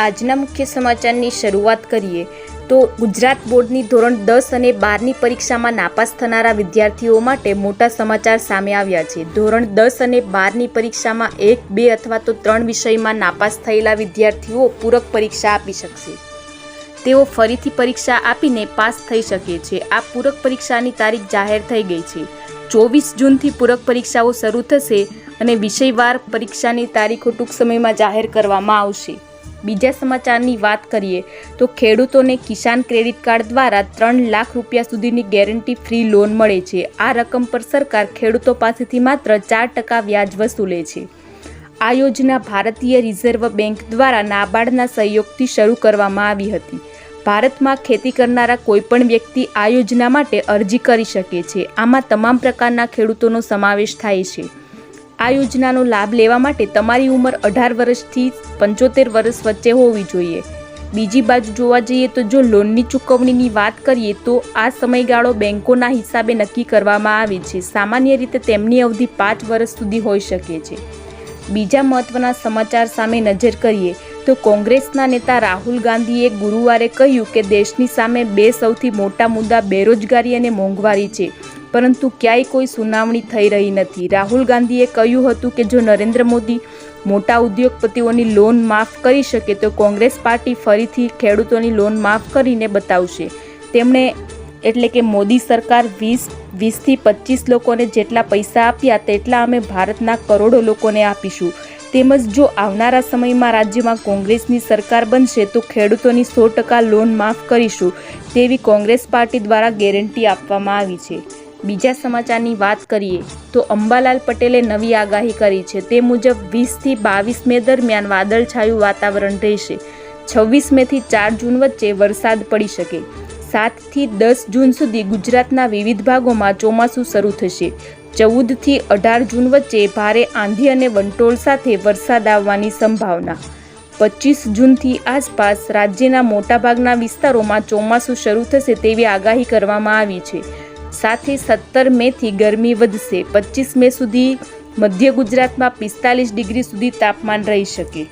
આજના મુખ્ય સમાચારની શરૂઆત કરીએ. તો ગુજરાત બોર્ડની ધોરણ દસ અને બારની પરીક્ષામાં નાપાસ થનારા વિદ્યાર્થીઓ માટે મોટા સમાચાર સામે આવ્યા છે. ધોરણ દસ અને બારની પરીક્ષામાં એક, બે અથવા તો ત્રણ વિષયમાં નાપાસ થયેલા વિદ્યાર્થીઓ પૂરક પરીક્ષા આપી શકશે. તેઓ ફરીથી પરીક્ષા આપીને પાસ થઈ શકે છે. આ પૂરક પરીક્ષાની તારીખ જાહેર થઈ ગઈ છે. ચોવીસ જૂનથી પૂરક પરીક્ષાઓ શરૂ થશે અને વિષયવાર પરીક્ષાની તારીખો ટૂંક સમયમાં જાહેર કરવામાં આવશે. બીજા સમાચારની વાત કરીએ તો ખેડૂતોને કિસાન ક્રેડિટ કાર્ડ દ્વારા ત્રણ લાખ રૂપિયા સુધીની ગેરંટી ફ્રી લોન મળે છે. આ રકમ પર સરકાર ખેડૂતો પાસેથી માત્ર ચાર ટકા વ્યાજ વસૂલે છે. આ યોજના ભારતીય રિઝર્વ બેંક દ્વારા નાબાર્ડના સહયોગથી શરૂ કરવામાં આવી હતી. ભારતમાં ખેતી કરનારા કોઈપણ વ્યક્તિ આ યોજના માટે અરજી કરી શકે છે. આમાં તમામ પ્રકારના ખેડૂતોનો સમાવેશ થાય છે. આ યોજનાનો લાભ લેવા માટે તમારી ઉંમર અઢાર વર્ષથી પંચોતેર વર્ષ વચ્ચે હોવી જોઈએ. બીજી બાજુ જોવા જઈએ તો જો લોનની ચૂકવણીની વાત કરીએ તો આ સમયગાળો બેંકોના હિસાબે નક્કી કરવામાં આવે છે. સામાન્ય રીતે તેમની અવધિ પાંચ વર્ષ સુધી હોઈ શકે છે. બીજા મહત્વના સમાચાર સામે નજર કરીએ તો કોંગ્રેસના નેતા રાહુલ ગાંધીએ ગુરુવારે કહ્યું કે દેશની સામે બે સૌથી મોટા મુદ્દા બેરોજગારી અને મોંઘવારી છે. પરંતુ ક્યાંય કોઈ સુનાવણી થઈ રહી નથી. રાહુલ ગાંધીએ કહ્યું હતું કે જો નરેન્દ્ર મોદી મોટા ઉદ્યોગપતિઓની લોન માફ કરી શકે તો કોંગ્રેસ પાર્ટી ફરીથી ખેડૂતોની લોન માફ કરીને બતાવશે. તેમણે એટલે કે મોદી સરકાર વીસ, વીસથી પચીસ લોકોને જેટલા પૈસા આપ્યા તેટલા અમે ભારતના કરોડો લોકોને આપીશું. તેમજ જો આવનારા સમયમાં રાજ્યમાં કોંગ્રેસની સરકાર બનશે તો ખેડૂતોની સો ટકા લોન માફ કરીશું તેવી કોંગ્રેસ પાર્ટી દ્વારા ગેરંટી આપવામાં આવી છે. બીજા સમાચારની વાત કરીએ, તો અંબાલાલ પટેલે નવી આગાહી કરી છે. તે મુજબ વીસથી બાવીસ મે દરમિયાન વાદળછાયું વાતાવરણ રહેશે. છવ્વીસ મેથી ચાર જૂન વચ્ચે વરસાદ પડી શકે. સાતથી દસ જૂન સુધી ગુજરાતના વિવિધ ભાગોમાં ચોમાસું શરૂ થશે. ચૌદથી અઢાર જૂન વચ્ચે ભારે આંધી અને વંટોળ સાથે વરસાદ આવવાની સંભાવના. પચીસ જૂનથી આસપાસ રાજ્યના મોટાભાગના વિસ્તારોમાં ચોમાસું શરૂ થશે તેવી આગાહી કરવામાં આવી છે. સાથે સત્તર મેથી ગરમી વધશે. પચીસ મે સુધી મધ્ય ગુજરાતમાં પિસ્તાલીસ ડિગ્રી સુધી તાપમાન રહી શકે.